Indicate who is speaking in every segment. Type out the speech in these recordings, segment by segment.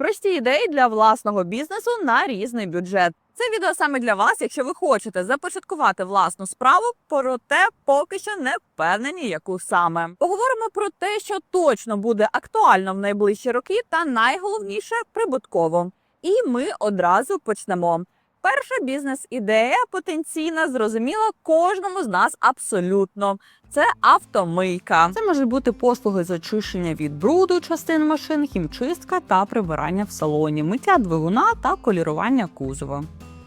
Speaker 1: Прості ідеї для власного бізнесу на різний бюджет. Це відео саме для вас, якщо ви хочете започаткувати власну справу, проте поки що не впевнені, яку саме. Поговоримо про те, що точно буде актуально в найближчі роки, та найголовніше прибутково. І ми одразу почнемо. Перша бізнес-ідея потенційна, зрозуміла кожному з нас абсолютно. Це автомийка. Це можуть бути послуги з очищення від бруду частин машин, хімчистка та прибирання в салоні, миття двигуна та колірування кузова.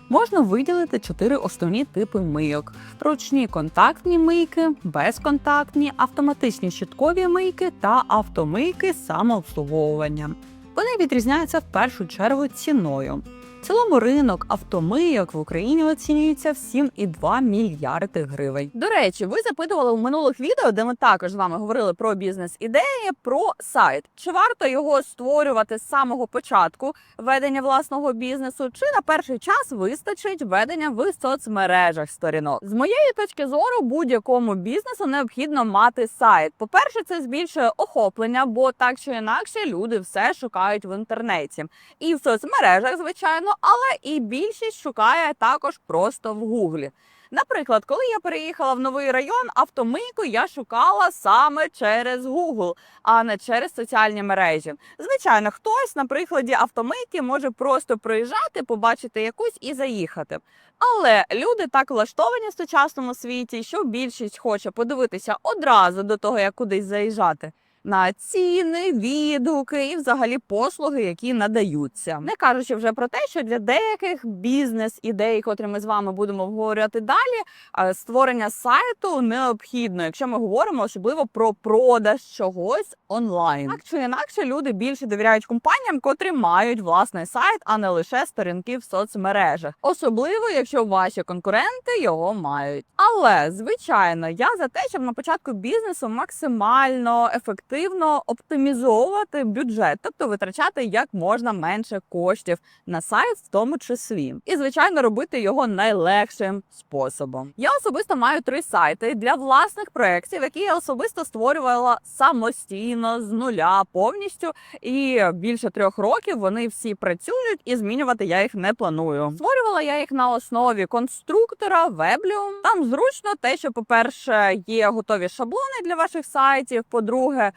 Speaker 1: Можна виділити чотири основні типи мийок: ручні контактні мийки, безконтактні, автоматичні щиткові мийки та автомийки самообслуговування. Вони відрізняються в першу чергу ціною. В цілому ринок автомийок в Україні оцінюється в 7,2 мільярди гривень. До речі, ви запитували у минулих відео, де ми також з вами говорили про бізнес-ідеї, про сайт. Чи варто його створювати з самого початку ведення власного бізнесу, чи на перший час вистачить ведення в соцмережах сторінок? З моєї точки зору, будь-якому бізнесу необхідно мати сайт. По-перше, це збільшує охоплення, бо так чи інакше люди все шукають в інтернеті і в соцмережах, звичайно, але і більшість шукає також просто в гуглі. Наприклад, коли я переїхала в новий район, автомийку я шукала саме через Google, а не через соціальні мережі. Звичайно, хтось на прикладі автомийки може просто проїжджати, побачити якусь і заїхати. Але люди так влаштовані в сучасному світі, що більшість хоче подивитися одразу до того, як кудись заїжджати. На ціни, відгуки і взагалі послуги, які надаються, не кажучи вже про те, що для деяких бізнес-ідей, котрі ми з вами будемо обговорювати далі, створення сайту необхідно, якщо ми говоримо особливо про продаж чогось онлайн. Так чи інакше, люди більше довіряють компаніям, котрі мають власний сайт, а не лише сторінки в соцмережах, особливо якщо ваші конкуренти його мають. Але звичайно, я за те, щоб на початку бізнесу максимально ефективно оптимізовувати бюджет, тобто витрачати як можна менше коштів на сайт, в тому числі, і звичайно робити його найлегшим способом. Я особисто маю три сайти для власних проєктів, які я особисто створювала самостійно з нуля повністю. І більше трьох років вони всі працюють, і змінювати я їх не планую. Створювала я їх на основі конструктора, веблю. Там зручно те, що, по-перше, є готові шаблони для ваших сайтів. По-друге,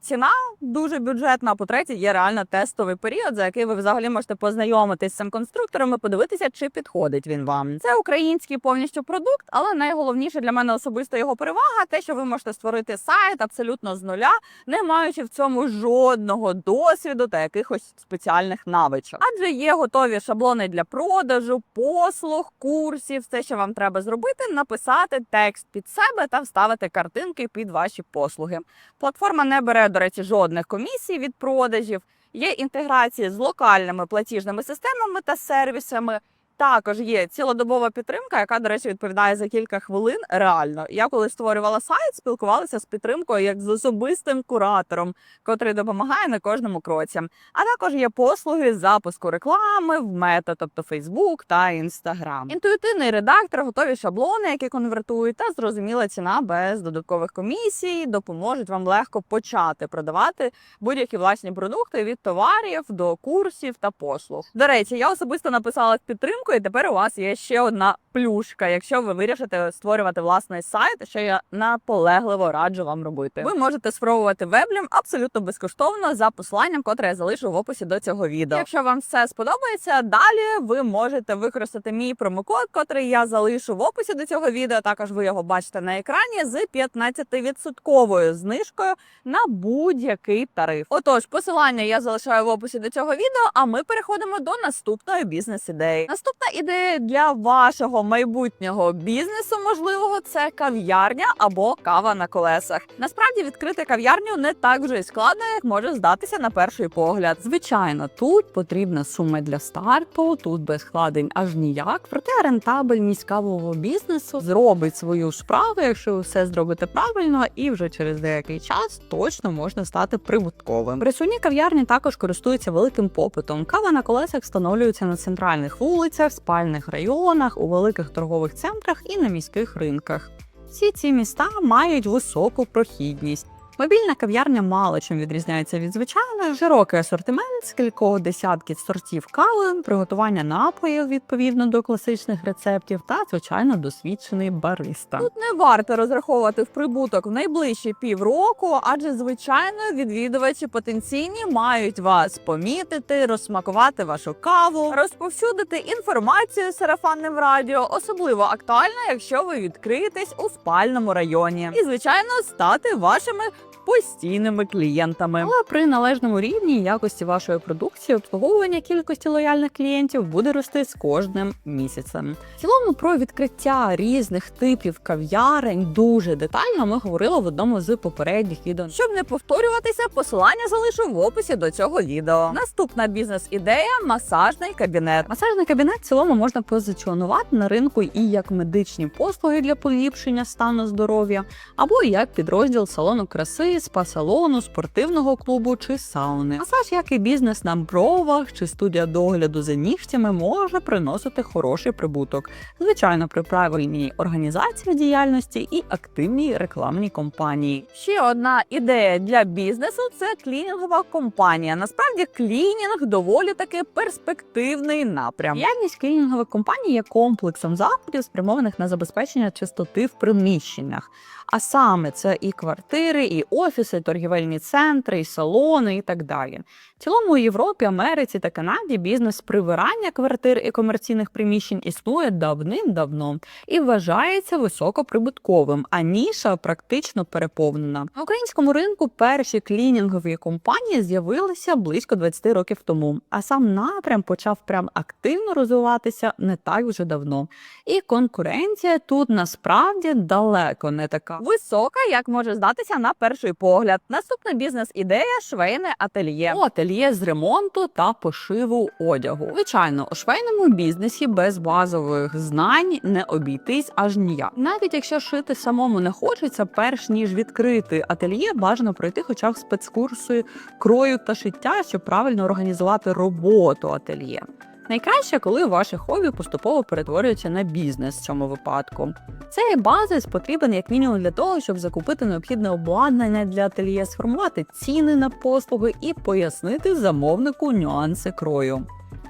Speaker 1: ціна дуже бюджетна. По-третє, є реально тестовий період, за який ви взагалі можете познайомитись з цим конструктором і подивитися, чи підходить він вам. Це український повністю продукт, але найголовніше для мене особисто його перевага те, що ви можете створити сайт абсолютно з нуля, не маючи в цьому жодного досвіду та якихось спеціальних навичок. Адже є готові шаблони для продажу, послуг, курсів, все, що вам треба зробити, написати текст під себе та вставити картинки під ваші послуги. Платформа не бере, до речі, жодних комісій від продажів. Є інтеграції з локальними платіжними системами та сервісами. Також є цілодобова підтримка, яка, до речі, відповідає за кілька хвилин. Реально, я коли створювала сайт, спілкувалася з підтримкою як з особистим куратором, котрий допомагає на кожному кроці. А також є послуги з запуску реклами в мета, тобто Facebook та Instagram. Інтуїтивний редактор, готові шаблони, які конвертують, та зрозуміла ціна без додаткових комісій, допоможуть вам легко почати продавати будь-які власні продукти від товарів до курсів та послуг. До речі, я особисто написала в підтримку, і тепер у вас є ще одна плюшка, якщо ви вирішите створювати власний сайт, що я наполегливо раджу вам робити. Ви можете спробувати веблем абсолютно безкоштовно за посиланням, котре я залишу в описі до цього відео. Якщо вам все сподобається, далі ви можете використати мій промокод, котрий я залишу в описі до цього відео. Також ви його бачите на екрані з 15% знижкою на будь-який тариф. Отож, посилання я залишаю в описі до цього відео. А ми переходимо до наступної бізнес-ідеї. Наступна ідея для вашого майбутнього бізнесу можливого це кав'ярня або кава на колесах. Насправді відкрити кав'ярню не так вже й складно, як може здатися на перший погляд. Звичайно, тут потрібна сума для старту, тут без вкладень аж ніяк. Проте рентабельність кавового бізнесу зробить свою справу, якщо все зробите правильно, і вже через деякий час точно можна стати прибутковим. Присутні кав'ярні також користуються великим попитом. Кава на колесах встановлюється на центральних вулицях, спальних районах, у великих торгових центрах і на міських ринках. Всі ці міста мають високу прохідність.
Speaker 2: Мобільна кав'ярня мало чим відрізняється від звичайної. Широкий асортимент з кількох десятків сортів кави, приготування напоїв відповідно до класичних рецептів та, звичайно, досвідчений бариста. Тут не варто розраховувати в прибуток в найближчі півроку, адже звичайно відвідувачі потенційні мають вас помітити, розсмакувати вашу каву, розповсюдити інформацію сарафанним радіо, особливо актуально, якщо ви відкриєтесь у спальному районі, і звичайно стати вашими постійними клієнтами. Але при належному рівні якості вашої продукції обслуговування кількості лояльних клієнтів буде рости з кожним місяцем. В цілому про відкриття різних типів кав'ярень дуже детально ми говорили в одному з попередніх відео. Щоб не повторюватися, посилання залишу в описі до цього відео. Наступна бізнес-ідея масажний кабінет. Масажний кабінет в цілому можна позиціонувати на ринку і як медичні послуги для поліпшення стану здоров'я, або як підрозділ салону краси, спа-салону, спортивного клубу чи сауни. Масаж, як і бізнес на бровах чи студія догляду за нігтями, може приносити хороший прибуток. Звичайно, при правильній організації діяльності і активній рекламній кампанії. Ще одна ідея для бізнесу це клінінгова компанія. Насправді клінінг доволі таки перспективний напрям. Діяльність клінінгових компаній є комплексом заходів, спрямованих на забезпечення чистоти в приміщеннях. А саме це і квартири, і офіси, торгівельні центри, і салони, і так далі. В цілому у Європі, Америці та Канаді бізнес прибирання квартир і комерційних приміщень існує давним-давно і вважається високоприбутковим, а ніша практично переповнена. На українському ринку перші клінінгові компанії з'явилися близько 20 років тому, а сам напрям почав прям активно розвиватися не так вже давно. І конкуренція тут насправді далеко не така висока, як може здатися на перший погляд. Наступна бізнес-ідея швейне ательє. О, ательє з ремонту та пошиву одягу. Звичайно, у швейному бізнесі без базових знань не обійтись аж ніяк. Навіть якщо шити самому не хочеться, перш ніж відкрити ательє, бажано пройти хоча б спецкурси крою та шиття, щоб правильно організувати роботу ательє. Найкраще, коли ваше хобі поступово перетворюється на бізнес в цьому випадку. Цей базис потрібен як мінімум для того, щоб закупити необхідне обладнання для ательє, сформувати ціни на послуги і пояснити замовнику нюанси крою.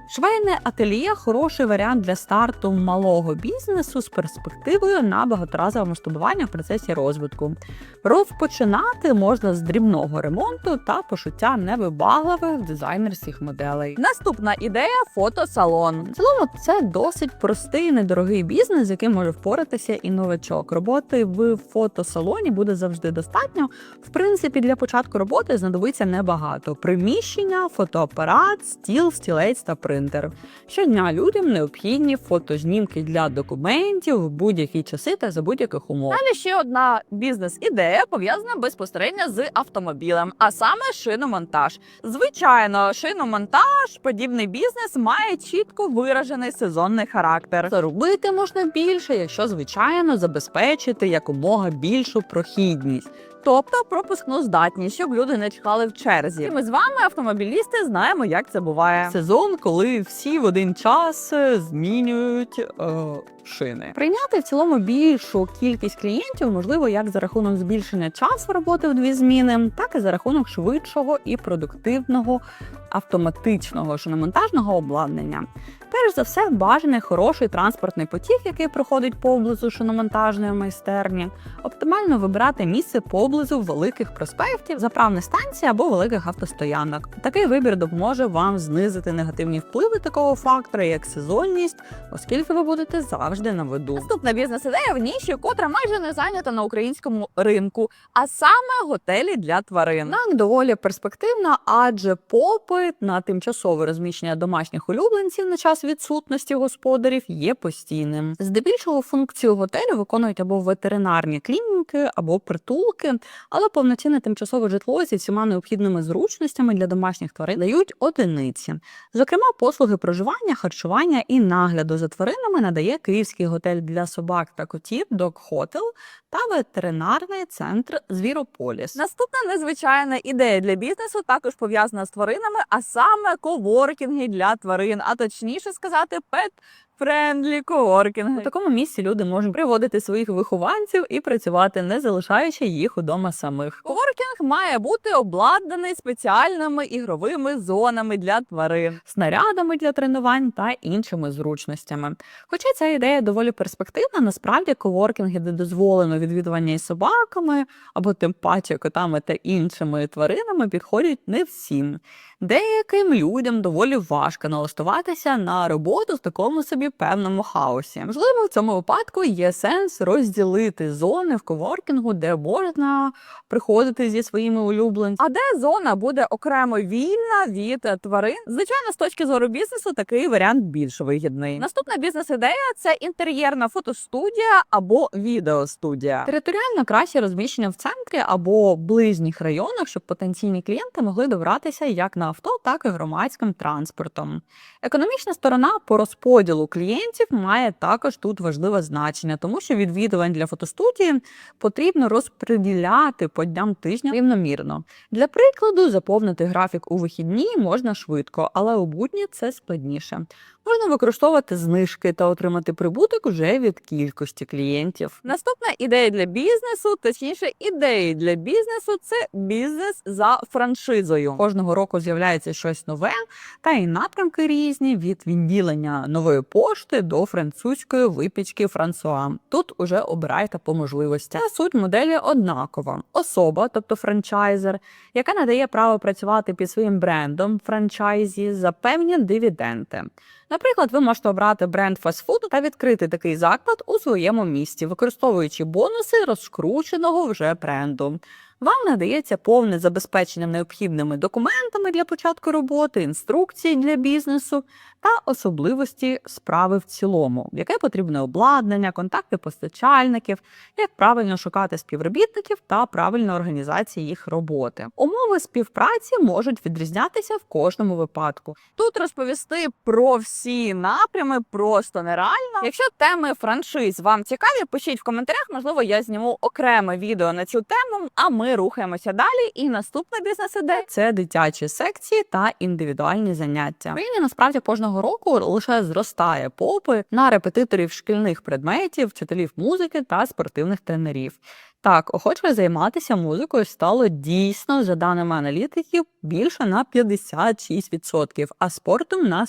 Speaker 2: Швейне ательє хороший варіант для старту малого бізнесу з перспективою на багаторазове масштабування в процесі розвитку. Розпочинати можна з дрібного ремонту та пошуття невибагливих дизайнерських моделей. Наступна ідея фотосалон. Цілому це досить простий недорогий бізнес, з яким може впоратися і новачок. Роботи в фотосалоні буде завжди достатньо. В принципі, для початку роботи знадобиться небагато: приміщення, фотоапарат, стіл, стілець та принтер. Щодня людям необхідні фотознімки для документів в будь-які часи та за будь-яких умов. Далі ще одна бізнес-ідея пов'язана безпосередньо з автомобілем, а саме шиномонтаж. Звичайно, шиномонтаж, подібний бізнес має чітко виражений сезонний характер. Заробити можна більше, якщо звичайно забезпечити якомога більшу прохідність. Тобто пропускну здатність, щоб люди не чекали в черзі. І ми з вами, автомобілісти, знаємо, як це буває. Сезон, коли всі в один час е, змінюють е, шини. Прийняти в цілому більшу кількість клієнтів можливо як за рахунок збільшення часу роботи в дві зміни, так і за рахунок швидшого і продуктивного автоматичного шиномонтажного обладнання. Перш за все, бажаний хороший транспортний потік, який проходить поблизу шиномонтажної майстерні. Оптимально вибирати місце поблизу великих проспектів, заправних станцій або великих автостоянок. Такий вибір допоможе вам знизити негативні впливи такого фактора, як сезонність, оскільки ви будете завжди на виду. Наступна бізнес-ідея в ніші, котра майже не зайнята на українському ринку, а саме готелі для тварин. Так, доволі перспективна, адже попит на тимчасове розміщення домашніх улюбленців на час відсутності господарів є постійним. Здебільшого функцію готелю виконують або ветеринарні клініки, або притулки, але повноцінне тимчасове житло зі всіма необхідними зручностями для домашніх тварин дають одиниці. Зокрема, послуги проживання, харчування і нагляду за тваринами надає Київський готель для собак та котів Dog Hotel та ветеринарний центр Звірополіс. Наступна незвичайна ідея для бізнесу також пов'язана з тваринами, а саме коворкінги для тварин, а точніше сказати, пет Пет-френдлі коворкінги. У такому місці люди можуть приводити своїх вихованців і працювати, не залишаючи їх удома самих. Коворкінг має бути обладнаний спеціальними ігровими зонами для тварин, снарядами для тренувань та іншими зручностями. Хоча ця ідея доволі перспективна, насправді коворкінги, де дозволено відвідування із собаками або тим паче котами та іншими тваринами, підходять не всім. Деяким людям доволі важко налаштуватися на роботу в такому собі певному хаосі. Можливо, в цьому випадку є сенс розділити зони в коворкінгу, де можна приходити зі своїми улюбленцями, а де зона буде окремо вільна від тварин. Звичайно, з точки зору бізнесу такий варіант більш вигідний. Наступна бізнес-ідея це інтер'єрна фотостудія або відеостудія. Територіально краще розміщення в центрі або ближніх районах, щоб потенційні клієнти могли добратися як на авто, так і громадським транспортом. Економічна сторона по розподілу клієнтів має також тут важливе значення, тому що відвідувань для фотостудії потрібно розподіляти по дням тижня рівномірно. Для прикладу, заповнити графік у вихідні можна швидко, але у будні це складніше. Можна використовувати знижки та отримати прибуток уже від кількості клієнтів. Наступна ідея для бізнесу, точніше, ідеї для бізнесу це бізнес за франшизою. Кожного року з'являється щось нове, та і напрямки різні від відділення нової пошти до французької випічки Франсуа. Тут уже обирайте по можливості. Суть моделі однакова: особа, тобто франчайзер, яка надає право працювати під своїм брендом франчайзі за певні дивіденди. Наприклад, ви можете обрати бренд фастфуду та відкрити такий заклад у своєму місті, використовуючи бонуси розкрученого вже бренду. Вам надається повне забезпечення необхідними документами для початку роботи, інструкції для бізнесу та особливості справи в цілому, яке потрібне обладнання, контакти постачальників, як правильно шукати співробітників та правильна організація їх роботи. Умови співпраці можуть відрізнятися в кожному випадку. Тут розповісти про всі напрями просто нереально. Якщо теми франшиз вам цікаві, пишіть в коментарях. Можливо, я зніму окреме відео на цю тему. А ми рухаємося далі. І наступна бізнес-ідея – це дитячі секції та індивідуальні заняття. В Україні насправді кожного року лише зростає попит на репетиторів шкільних предметів, вчителів музики та спортивних тренерів. Так, охочих займатися музикою стало дійсно, за даними аналітиків, більше на 56%, а спортом на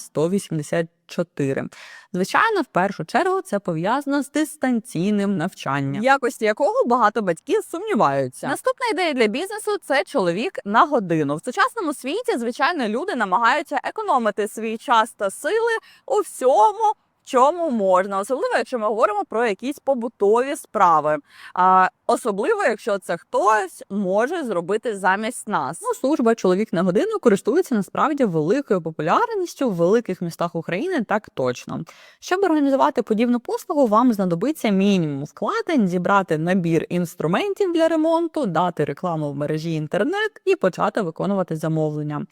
Speaker 2: 184%. Звичайно, в першу чергу це пов'язано з дистанційним навчанням, якості якого багато батьків сумніваються. Наступна ідея для бізнесу це чоловік на годину. В сучасному світі, звичайно, люди намагаються економити свій час та сили у всьому. Чому можна, особливо, якщо ми говоримо про якісь побутові справи, а особливо, якщо це хтось може зробити замість нас. Ну, служба чоловік на годину користується насправді великою популярністю в великих містах України, так точно. Щоб організувати подібну послугу, вам знадобиться мінімум вкладень, зібрати набір інструментів для ремонту, дати рекламу в мережі інтернет і почати виконувати замовлення.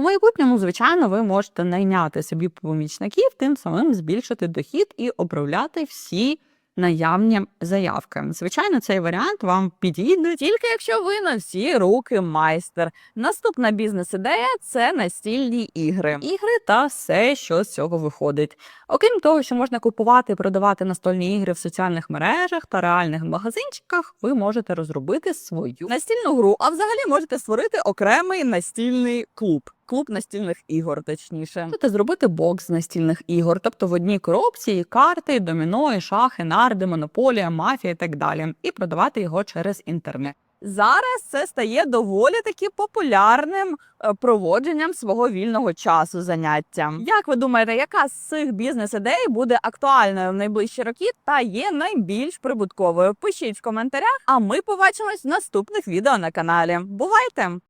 Speaker 2: У майбутньому, звичайно, ви можете найняти собі помічників, тим самим збільшити дохід і управляти всі наявні заявки. Звичайно, цей варіант вам підійде тільки якщо ви на всі руки майстер. Наступна бізнес-ідея це настільні ігри, ігри та все, що з цього виходить. Окрім того, що можна купувати і продавати настольні ігри в соціальних мережах та реальних магазинчиках, ви можете розробити свою настільну гру, а взагалі можете створити окремий настільний клуб. Клуб настільних ігор, точніше, можете зробити бокс з настільних ігор, тобто в одній коробці і карти, і доміно, і шахи, нарди, монополія, мафія і так далі, і продавати його через інтернет. Зараз це стає доволі таки популярним е, проводженням свого вільного часу заняття. Як ви думаєте, яка з цих бізнес-ідей буде актуальною в найближчі роки та є найбільш прибутковою? Пишіть в коментарях, а ми побачимось в наступних відео на каналі. Бувайте!